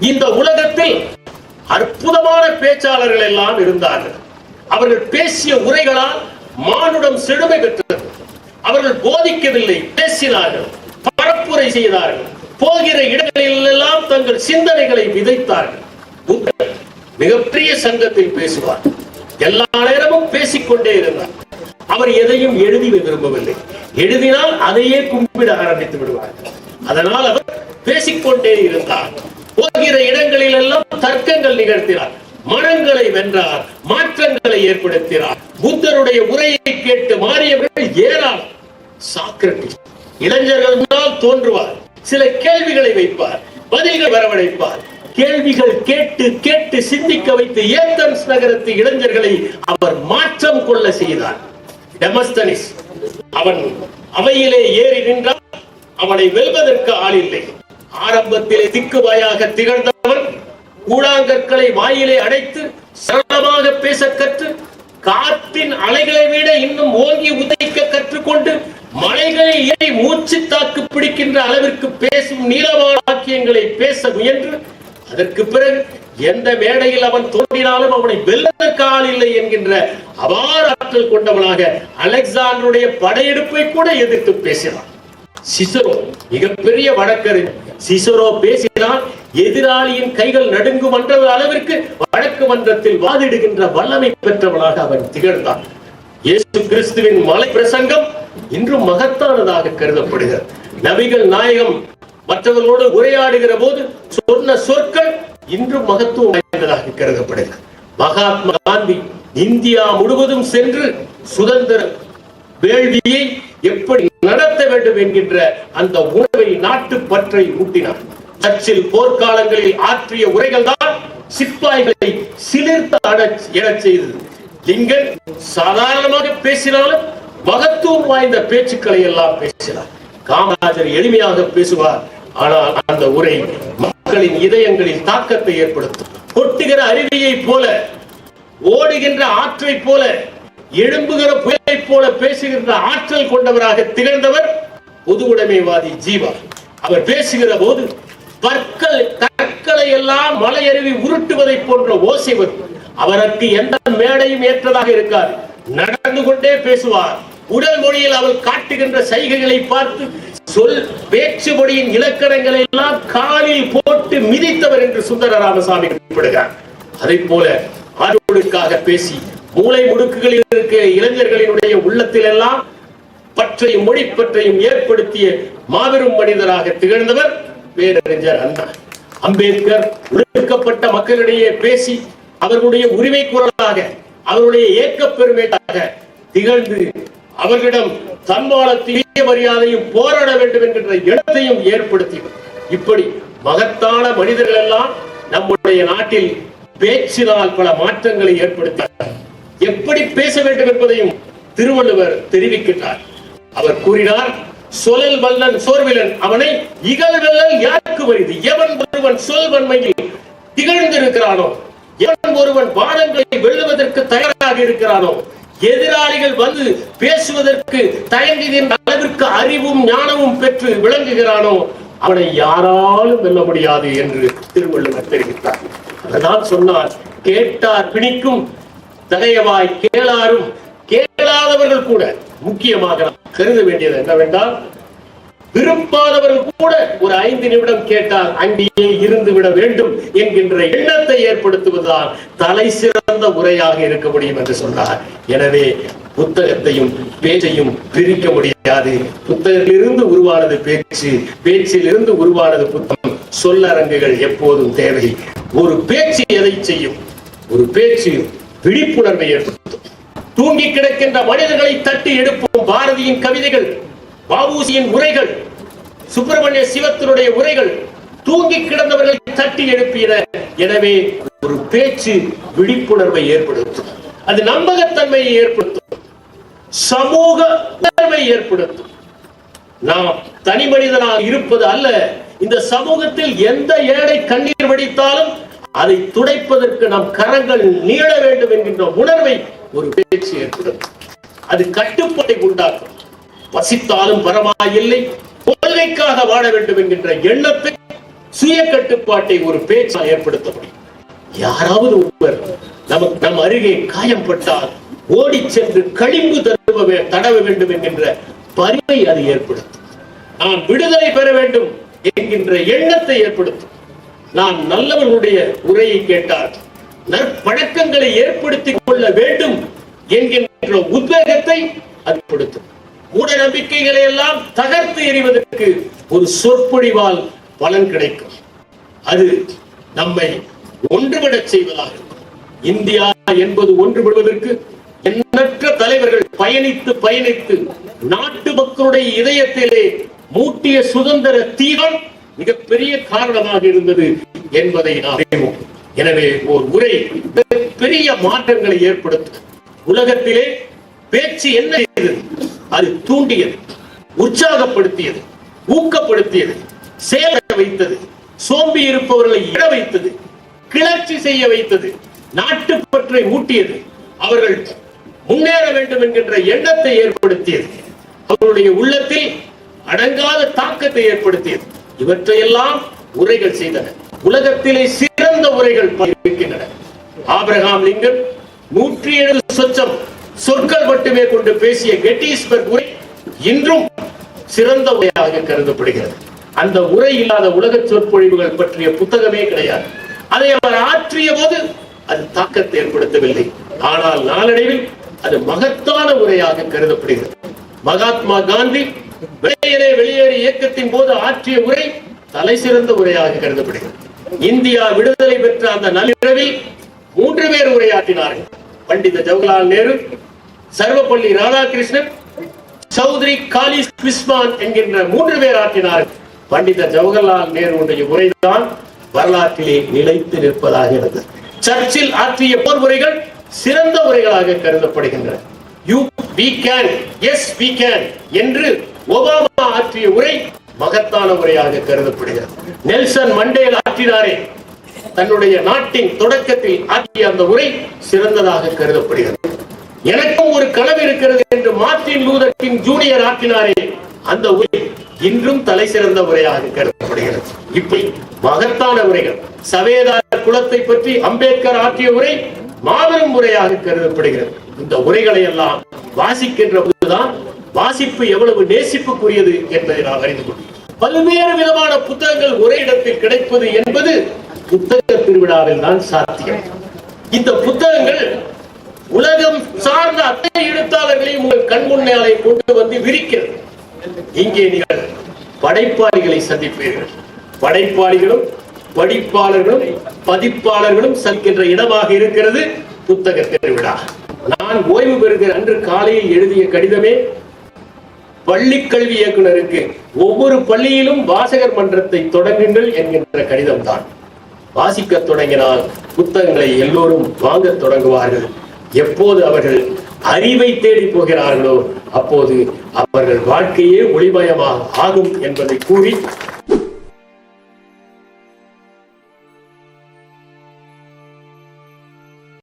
இந்த உலகத்தில் அற்புதமான பேச்சாளர்கள் எல்லாம் இருந்தார்கள். அவர்கள் பேசிய உரைகளால் மானுடம் செழுமை பெற்றது. அவர்கள் போதிக்கவில்லை பேசினார்கள் பரப்புரை செய்தார்கள். போகிற இடங்களிலெல்லாம் தங்கள் சிந்தனைகளை விதைத்தார்கள். புத்தர் மிகப்பெரிய சங்கத்தில் பேசுவார். எல்லா நேரமும் பேசிக்கொண்டே இருந்தார். அவர் எதையும் எழுதி விரும்பவில்லை. எழுதினால் அதையே கும்பிட ஆரம்பித்து விடுவார். அதனால் அவர் பேசிக்கொண்டே இருந்தார். போகிற இடங்களில் எல்லாம் தர்க்கங்கள் நிகழ்த்தினார். மனங்களை வென்றார் மாற்றங்களை ஏற்படுத்தினார். புத்தருடைய உரையை கேட்டு மாறியவர்கள் ஏறார் சாக்ரட்டிஸ் இளைஞர்களால் தோன்றுவார் சில கேள்விகளை வைப்பார் பதில்கள் வரவழைப்பார். கேள்விகள் கேட்டு கேட்டு சிந்திக்க வைத்து ஏத்தன்ஸ் நகரத்து இளைஞர்களை அவர் மாற்றம் கொள்ள செய்தார். டெமஸ்தனிஸ் அவன் அவையிலே ஏறி நின்றால் அவனை வெல்வதற்கு ஆள் இல்லை. ஆரம்பத்திலே திக்குவாயாக திகழ்ந்தவன் கூழாங்கற்களை வாயிலே அடைத்து சரளமாக பேச கற்று காற்றின் அலைகளை விட இன்னும் ஓங்கி உதைக்க கற்றுக்கொண்டு மலைகளை ஏறி மூச்சு தாக்கு பிடிக்கின்ற அளவிற்கு பேசும் நீளமான வாக்கியங்களை பேச முயன்று அதற்கு பிறகு எந்த மேடையில் அவன் தோன்றினாலும் அவனை வெல்லதற்கு ஆள் இல்லை என்கின்ற அபார ஆற்றல் கொண்டவனாக அலெக்சாண்டருடைய படையெடுப்பை கூட எதிர்த்து பேசினான். சிசரோ மிகப்பெரிய வழக்கறிஞர் சிசரோ பேசினால் எதிராளியின் கைகள் நடுங்கும் என்ற அளவிற்கு வழக்கு மன்றத்தில் வாதிடுகின்ற வல்லமை பெற்றவனாக அவன் திகழ்ந்தான். இயேசு கிறிஸ்துவின் மலை பிரசங்கம் இன்றும் மகத்தானதாக கருதப்படுகிறது. நபிகள் நாயகம் மற்றவர்களோடு உரையாடுகிற போது சொன்ன சொற்கள் இன்றும் மகத்துவம் வாய்ந்ததாக கருதப்படுகிறது. மகாத்மா காந்தி இந்தியா முழுவதும் சென்று சுதந்திர வேள்வியை எப்படி நடத்த வேண்டும் என்கின்ற அந்த உணவை நாட்டு பற்றை ஊட்டினார். சர்ச்சில் போர்க்காலங்களில் ஆற்றிய உரைகள் தான் சிப்பாய்களை சிலிர்த்த எழச் செய்தது. லிங்கன் சாதாரணமாக பேசினாலும் மகத்துவம் வாய்ந்த பேச்சுக்களை எல்லாம் பேசினார். காமராஜர் எளிமையாக பேசுவார். ஆனால் அந்த உரை மக்களின் இதயங்களில் தாக்கத்தை ஏற்படுத்தும். கொட்டுகிற அருவியை போல ஓடுகின்ற ஆற்றை போல எழும்புகிற புயலை போல பேசுகின்ற ஆற்றல் கொண்டவராக திகழ்ந்தவர் பொது உடைமைவாதி ஜீவா. அவர் பேசுகிற போது பற்கள் கற்களை எல்லாம் மலையருவி உருட்டுவதை போன்ற ஓசை வரும். அவருக்கு எந்த மேடையும் ஏற்றதாக இருக்காது. நடந்து கொண்டே பேசுவார். உடல் மொழியில் அவர் காட்டுகின்ற சைகைகளை பார்த்து சொல் பேச்சு மொழியின் இலக்கணங்களை எல்லாம் காலில் போட்டு மிதித்தவர் என்று சுந்தர ராமசாமி குறிப்பிடுகிறார். அதை போல ஆரோடுக்காக பேசி மூளை முடுக்குகளில் இருக்க இளைஞர்களினுடைய உள்ளத்தில் எல்லாம் பற்றையும் மொழி பற்றையும் ஏற்படுத்திய மாபெரும் மனிதராக திகழ்ந்தவர் பேரறிஞர் அண்ணா. அம்பேத்கர் ஒடுக்கப்பட்ட மக்களிடையே பேசி அவர்களுடைய உரிமை குரலாக அவருடைய ஏக்கப் பெருமையாக திகழ்ந்து அவர்களிடம் தன்மானத்திலேயே மரியாதையும் போராட வேண்டும் என்கின்ற இடத்தையும் ஏற்படுத்தி இப்படி மகத்தான மனிதர்கள் எல்லாம் நம்முடைய நாட்டில் பேச்சினால் பல மாற்றங்களை ஏற்படுத்தினார் எப்படி பேச வேண்டும் என்பதையும் திருவள்ளுவர் தெரிவிக்கின்றார். அவர் கூறினார் சொலல் வல்லன் சோர்விலன் அவனை இகழ்வெல்லல் யாருக்கு வருது? எவன் ஒருவன் சொல் வன்மையில் திகழ்ந்திருக்கிறானோ? எவன் ஒருவன் வானங்களை வெல்லுவதற்கு தயாராக இருக்கிறானோ? எதிராளிகள் வந்து பேசுவதற்கு தயங்குகின்ற அளவிற்கு அறிவும் ஞானமும் பெற்று விளங்குகிறானோ? அவனை யாராலும் வெல்ல முடியாது என்று திருவள்ளுவர் தெரிவித்தார். அதுதான் சொன்னார் கேட்டார் பிணிக்கும் தகையவாய் கேளாரும் கேளாதவர்கள் கூட முக்கியமாக நாம் கருத வேண்டியது என்னவென்றால் விரும்பாதவர்கள் கூட ஒரு ஐந்து நிமிடம் கேட்டால் அங்கேயே இருந்து விட வேண்டும் என்கின்ற எண்ணத்தை ஏற்படுத்துவதுதான் தலை சிறந்த உரையாக இருக்க முடியும் என்று சொன்னார். எனவே புத்தகத்தையும் பேச்சையும் பிரிக்க முடியாது. புத்தகத்திலிருந்து உருவானது பேச்சு பேச்சிலிருந்து உருவானது புத்தகம் சொல்லரங்குகள் எப்போதும் தேவை. ஒரு பேச்சு எதை செய்யும்? ஒரு பேச்சு விழிப்புணர்வை ஏற்படுத்தும். தூங்கி கிடக்கின்ற மனிதர்களை தட்டி எடுப்போம் பாரதியின் கவிதைகள் பாபுசியின் உரைகள் சுப்பிரமணிய சிவத்தினுடைய உரைகள். தூங்கி கிடந்தவர்களை தட்டி எழுப்பின எனவே ஒரு பேச்சு விழிப்புணர்வை ஏற்படுத்தும். அது நம்பகத்தன்மையை ஏற்படுத்தும். சமூக உணர்வை ஏற்படுத்தும். நாம் தனி மனிதனாக இருப்பது அல்ல. இந்த சமூகத்தில் எந்த ஏழை கண்ணீர் வடித்தாலும் அதை துடைப்பதற்கு நம் கரங்கள் நீள வேண்டும் என்கின்ற உணர்வை ஒரு பேச்சு ஏற்படும். அது கட்டுப்பாட்டை உண்டாக்கும். வசித்தாலும் பரவாயில்லை கொள்கைக்காக வாழ வேண்டும் என்கின்ற எண்ணத்தை சுய கட்டுப்பாட்டை ஒரு பேச்சா ஏற்படுத்த முடியும் யாராவது ஒருவர் நமக்கு நம் அருகே காயம்பட்டால் ஓடி சென்று களிம்பு தருவ தடவ வேண்டும் என்கின்ற பரிவை அது ஏற்படுத்தும். நான் விடுதலை பெற வேண்டும் என்கின்ற எண்ணத்தை ஏற்படுத்தும். நான் நல்லவர்களுடைய உரையை கேட்டார். நற்பழக்கங்களை ஏற்படுத்திக் கொள்ள வேண்டும் என்கின்ற உத்வேகத்தை அது மூட நம்பிக்கைகளை எல்லாம் தகர்த்து எறிவதற்கு ஒரு சொற்பொழிவால் பலன் கிடைக்கும். அது நம்மை ஒன்றுபடச் செய்வதாக இந்தியா என்பது ஒன்றுபடுவதற்கு எண்ணற்ற தலைவர்கள் பயணித்து பயணித்து நாட்டு மக்களுடைய இதயத்திலே மூட்டிய சுதந்திர தீரம் மிகப்பெரிய காரணமாக இருந்தது என்பதை நாம் அறிவோம். எனவே ஒரு உரை பெரிய மாற்றங்களை ஏற்படுத்தும். உலகத்திலே பேச்சு என்ன செய்தது? அது தூண்டியது உற்சாகப்படுத்தியது ஊக்கப்படுத்தியது செயல வைத்தது சோம்பி இருப்பவர்களை இட வைத்தது கிளர்ச்சி செய்ய வைத்தது நாட்டுப்பற்றை ஊட்டியது அவர்கள் முன்னேற வேண்டும் என்கின்ற எண்ணத்தை ஏற்படுத்தியது அவருடைய உள்ளத்தில் அடங்காத தாக்கத்தை ஏற்படுத்தியது. இவற்றையெல்லாம் உரைகள் செய்தன. உலகத்திலே சிறந்த உரைகள் இருக்கின்றன ஆபிரகாம் லிங்கன் நூற்றி எழுபது சொச்சம் சொற்கள் மட்டுமே கொண்டு பேசிய கெட்டிஸ்பர்க் உரை இன்றும் சிறந்த உரையாக கருதப்படுகிறது. அந்த உரை இல்லாத உலக சொற்பொழிவுகள் பற்றிய புத்தகமே கிடையாது. அதை அவர் ஆற்றிய போது அது தாக்கத்தை ஏற்படுத்தவில்லை. ஆனால் நாளடைவில் அது மகத்தான உரையாக கருதப்படுகிறது. மகாத்மா காந்தி வெளியே வெளியே இயக்கத்தின் போது ஆற்றிய உரை தலை சிறந்த உரையாக கருதப்படுகிறது. இந்தியா விடுதலை பெற்ற அந்த நள்ளிரவில் மூன்று பேர் உரையாற்றினார்கள். பண்டித ஜவஹர்லால் நேரு சர்வப்பள்ளி ராதாகிருஷ்ணன் சௌத்ரி காலி கிஸ்மான் என்கின்ற மூன்று பேர் ஆற்றினார்கள். பண்டித ஜவஹர்லால் நேருடைய உரைதான் வரலாற்றிலே நிலைத்து நிற்பதாக இருந்தது. சர்ச்சில் ஆற்றிய போர் உரைகள் சிறந்த உரைகளாக கருதப்படுகின்றன. You we can yes we can என்று ஒபாமா ஆற்றிய உரை மகத்தான உரையாக கருதப்படுகிறது. நெல்சன் மண்டேல் ஆற்றினாரே. தன்னுடைய நாட்டின் தொடக்கத்தில் ஆற்றிய அந்த உரை சிறந்ததாக கருதப்படுகிறது. எனக்கும் ஒரு கனவு இருக்கிறது என்று மார்டின் லூதர் கிங் ஜூனியர் ஆற்றினாரே. அந்த உரை இன்றும் தலை சிறந்த உரையாக கருதப்படுகிறது. இப்படி மகத்தான உரைகள் சவேதார குலத்தை பற்றி அம்பேத்கர் ஆற்றிய உரை மாபெரும் உரையாக கருதப்படுகிறது. இந்த உரைகளை எல்லாம் வாசிக்கின்ற போதுதான் வாசிப்பு எவ்வளவு நேசிப்புக்குரியது என்பதை நாம் அறிந்து கொள்வோம். பல்வேறு விதமான புத்தகங்கள் ஒரே இடத்தில் கிடைப்பது என்பது புத்தக திருவிழாவில் தான் சாத்தியம். இந்த புத்தகங்கள் உலகம் சார்ந்த அத்தனை எழுத்தாளர்களையும் உங்கள் கண் முன்னாலே கொண்டு வந்து விரிக்கிறது. இங்கே நீங்கள் படைப்பாளிகளை சந்திப்பீர்கள். படைப்பாளிகளும் படிப்பாளர்களும் பதிப்பாளர்களும் சந்திக்கின்ற இடமாக இருக்கிறது புத்தக திருவிழா. நான் ஓய்வு பெறுகிற அன்று காலையில் எழுதிய கடிதமே பள்ளி கல்வி இயக்குனருக்கு ஒவ்வொரு பள்ளியிலும் வாசகர் மன்றத்தை தொடங்குங்கள் என்கின்ற கடிதம் தான் வாசிக்க தொடங்கினால் புத்தகங்களை எல்லோரும் வாங்க தொடங்குவார்கள். எப்போது அவர்கள் அறிவை தேடி போகிறார்களோ அப்போது அவர்கள் வாழ்க்கையே ஒளிமயமாக ஆகும் என்பதை கூறி